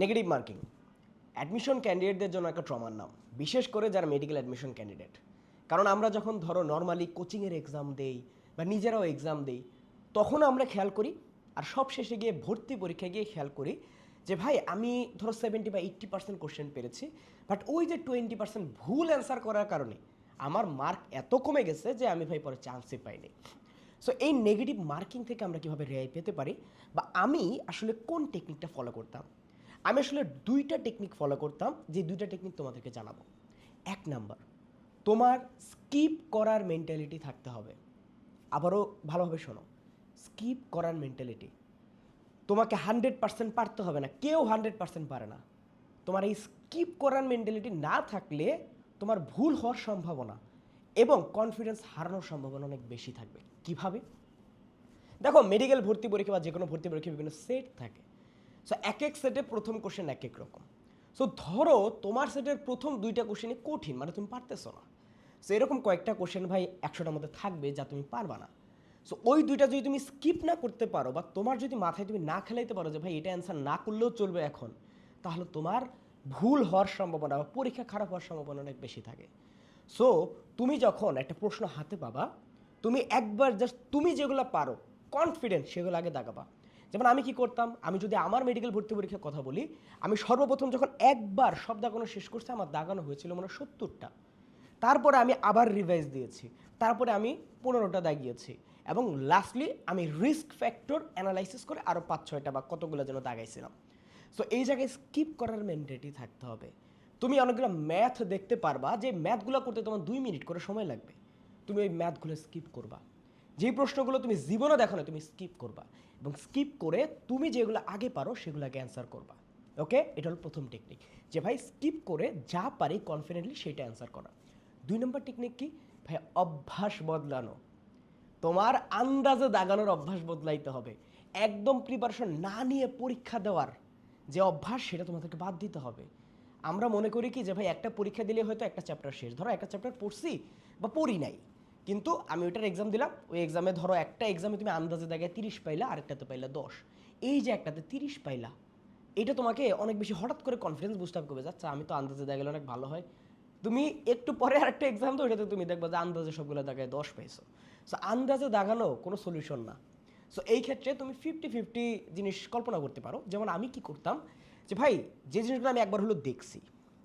Negative marking admission ক্যান্ডিডেটদের জন্য একটা ট্রমার নাম, বিশেষ করে যারা মেডিকেল অ্যাডমিশন ক্যান্ডিডেট কারণ আমরা যখন ধরো নর্মালি কোচিংয়ের এক্সাম দেই বা নিজেরাও এক্সাম দেই, তখন আমরা খেয়াল করি আর সব শেষে গিয়ে ভর্তি পরীক্ষায় গিয়ে খেয়াল করি যে ভাই, আমি ধরো সেভেন্টি বা এইট্টি পার্সেন্ট কোশ্চেন পেরেছি বাট ওই যে টোয়েন্টি পার্সেন্ট ভুল অ্যান্সার করার কারণে আমার মার্ক এত কমে গেছে যে আমি ভাই পরে চান্সই পাইনি। সো এই নেগেটিভ মার্কিং থেকে আমরা কীভাবে রেহাই পেতে পারি বা আমি আসলে কোন টেকনিকটা ফলো করতাম? আমি আসলে দুইটা টেকনিক ফলো করতাম, যে দুইটা টেকনিক তোমাদেরকে জানাব। এক নাম্বার, তোমার স্কিপ করার মেন্টালিটি থাকতে হবে। আবারও ভালোভাবে শোনো স্কিপ করার মেন্টালিটি তোমাকে হান্ড্রেড পার্সেন্ট পারতে হবে না, কেউ হান্ড্রেড পার্সেন্ট পারে না। তোমার এই স্কিপ করার মেন্টালিটি না থাকলে তোমার ভুল হওয়ার সম্ভাবনা এবং কনফিডেন্স হারানোর সম্ভাবনা অনেক বেশি থাকবে। কীভাবে? দেখো মেডিকেল ভর্তি পরীক্ষা বা যে কোনো ভর্তি পরীক্ষা বিভিন্ন সেট থাকে। সো এক এক সেটে প্রথম কোশ্চেন এক এক রকম। সো ধরো তোমার সেটের প্রথম দুইটা কোশ্চেনই কঠিন মানে তুমি পারতেছো না। সো এরকম কয়েকটা কোশ্চেন ভাই একশোটার মধ্যে থাকবে যা তুমি পারবা না। সো ওই দুইটা যদি তুমি স্কিপ না করতে পারো বা তোমার যদি মাথায় তুমি না খেলাইতে পারো যে ভাই এটা অ্যান্সার না করলেও চলবে এখন, তাহলে তোমার ভুল হওয়ার সম্ভাবনা বা পরীক্ষা খারাপ হওয়ার সম্ভাবনা অনেক বেশি থাকে। সো তুমি যখন একটা প্রশ্ন হাতে পাবা, তুমি একবার জাস্ট তুমি যেগুলো পারো কনফিডেন্ট সেগুলো আগে দাগাবা যেমন আমি কি করতাম? আমি যদি আমার মেডিকেল ভর্তি পরীক্ষার কথা বলি, আমি সর্বপ্রথম যখন একবার সব দাগানো শেষ করছে, আমার দাগানো হয়েছিল মানে সত্তরটা। তারপরে আমি আবার রিভাইজ দিয়েছি। তারপরে আমি পনেরোটা দাগিয়েছি। এবং লাস্টলি আমি রিস্ক ফ্যাক্টর অ্যানালাইসিস করে আরও পাঁচ, ছয়টা বা কতগুলো যেন দাগাইছিলাম। সো এই জায়গায় স্কিপ করার মেন্টালিটি থাকতে হবে। তুমি অনেকগুলো ম্যাথ দেখতে পারবা যে ম্যাথগুলো করতে তোমার দুই মিনিট করে সময় লাগবে। তুমি ওই ম্যাথগুলো স্কিপ করবা। যেই প্রশ্নগুলো তুমি জীবনে দেখো না, তুমি স্কিপ করবা। এবং স্কিপ করে তুমি যেগুলো আগে পারো সেগুলো আগে অ্যান্সার করবা। ওকে এটা হলো প্রথম টেকনিক যে ভাই স্কিপ করে যা পারি কনফিডেন্টলি সেটা অ্যান্সার করা। দুই নম্বর টেকনিক কি? ভাই, অভ্যাস বদলানো। তোমার আন্দাজে দাগানোর অভ্যাস বদলাইতে হবে। একদম প্রিপারেশন না নিয়ে পরীক্ষা দেওয়ার যে অভ্যাস, সেটা তোমাদেরকে বাদ দিতে হবে। আমরা মনে করি কি যে ভাই, একটা পরীক্ষা দিলে হয়তো একটা চ্যাপ্টার শেষ। ধরো একটা চ্যাপ্টার পড়ছি বা পড়ি নাই। কিন্তু আমি ওইটার এক্সাম দিলাম, ওই এক্সামে ধরো একটা এক্সামে তুমি আন্দাজে দাগায় তিরিশ পাইলা আরেকটাতে পাইলা দশ। এই যে একটাতে তিরিশ পাইলা এটা তোমাকে অনেক বেশি হঠাৎ করে কনফিডেন্স বুস্ট আপ করবে। যাচ্ছে আমি তো আন্দাজে দেখালে অনেক ভালো হয়। তুমি একটু পরে আরেকটা এক্সাম তো ওইটাতে তুমি দেখবা যে আন্দাজে সবগুলো দাগায় দশ পাইছো। সো আন্দাজে দাগানো কোনো সলিউশন না। সো এই ক্ষেত্রে তুমি ফিফটি ফিফটি জিনিস কল্পনা করতে পারো। যেমন আমি কি করতাম যে, ভাই, যে জিনিসগুলো আমি একবার হলো দেখছি,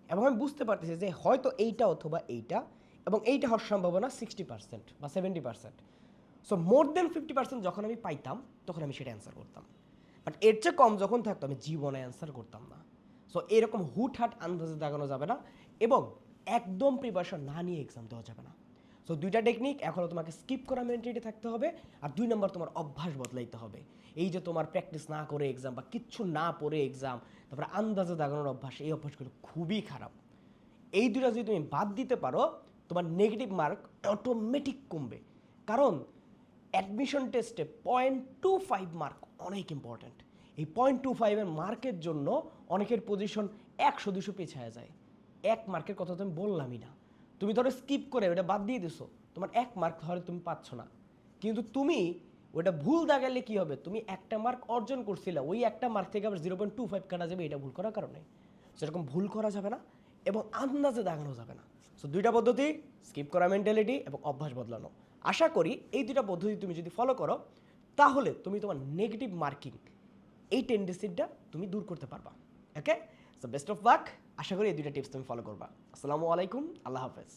এবং আমি বুঝতে পারতেছি যে হয়তো এইটা অথবা এইটা এবং এইটা হওয়ার সম্ভাবনা সিক্সটি পার্সেন্ট বা seventy percent so more than fifty percent যখন আমি পাইতাম, তখন আমি সেটা অ্যান্সার করতাম। বাট এর চেয়ে কম যখন থাকতো, আমি জীবনে অ্যান্সার করতাম না। সো এরকম হুটহাট আন্দাজে দাগানো যাবে না এবং একদম প্রিপারেশন না নিয়ে এক্সাম দেওয়া যাবে না। সো দুইটা টেকনিক এখনও তোমাকে স্কিপ করা মেন্টালিটি থাকতে হবে আর দুই নম্বর তোমার অভ্যাস বদলাইতে হবে। এই যে তোমার প্র্যাকটিস না করে এক্সাম বা কিচ্ছু না পড়ে এক্সাম তারপরে আন্দাজে দাগানোর অভ্যাস, এই অভ্যাসগুলো খুবই খারাপ। এই দুটা যদি তুমি বাদ দিতে পারো তোমার নেগেটিভ মার্ক অটোমেটিক কমবে। কারণ অ্যাডমিশন টেস্টে পয়েন্ট টু ফাইভ মার্ক অনেক ইম্পর্ট্যান্ট এই পয়েন্ট টু ফাইভের মার্কের জন্য অনেকের পজিশন একশো দুশো পেছায়া যায়। এক মার্কের কথা তো আমি বললামই না। তুমি ধরো স্কিপ করে ওটা বাদ দিয়ে দিছো, তোমার এক মার্ক ধরে তুমি পাচ্ছ না। কিন্তু তুমি ওটা ভুল দাগালে কি হবে? তুমি একটা মার্ক অর্জন করছিলে, ওই একটা মার্ক থেকে আবার জিরো পয়েন্ট টু ফাইভ কাটা যাবে, এটা ভুল করার কারণে। সেরকম ভুল করা যাবে না। এবং আন্দাজে দাগানো যাবে না। সো দুইটা পদ্ধতি স্কিপ করা মেন্টালিটি এবং অভ্যাস বদলানো। আশা করি এই দুইটা পদ্ধতি তুমি যদি ফলো করো, তাহলে তুমি তোমার নেগেটিভ মার্কিং এই টেন্ডেন্সিটা তুমি দূর করতে পারবা। Okay so best of luck আশা করি এই দুইটা টিপস তুমি ফলো করবা। আসসালামু আলাইকুম। আল্লাহ হাফেজ।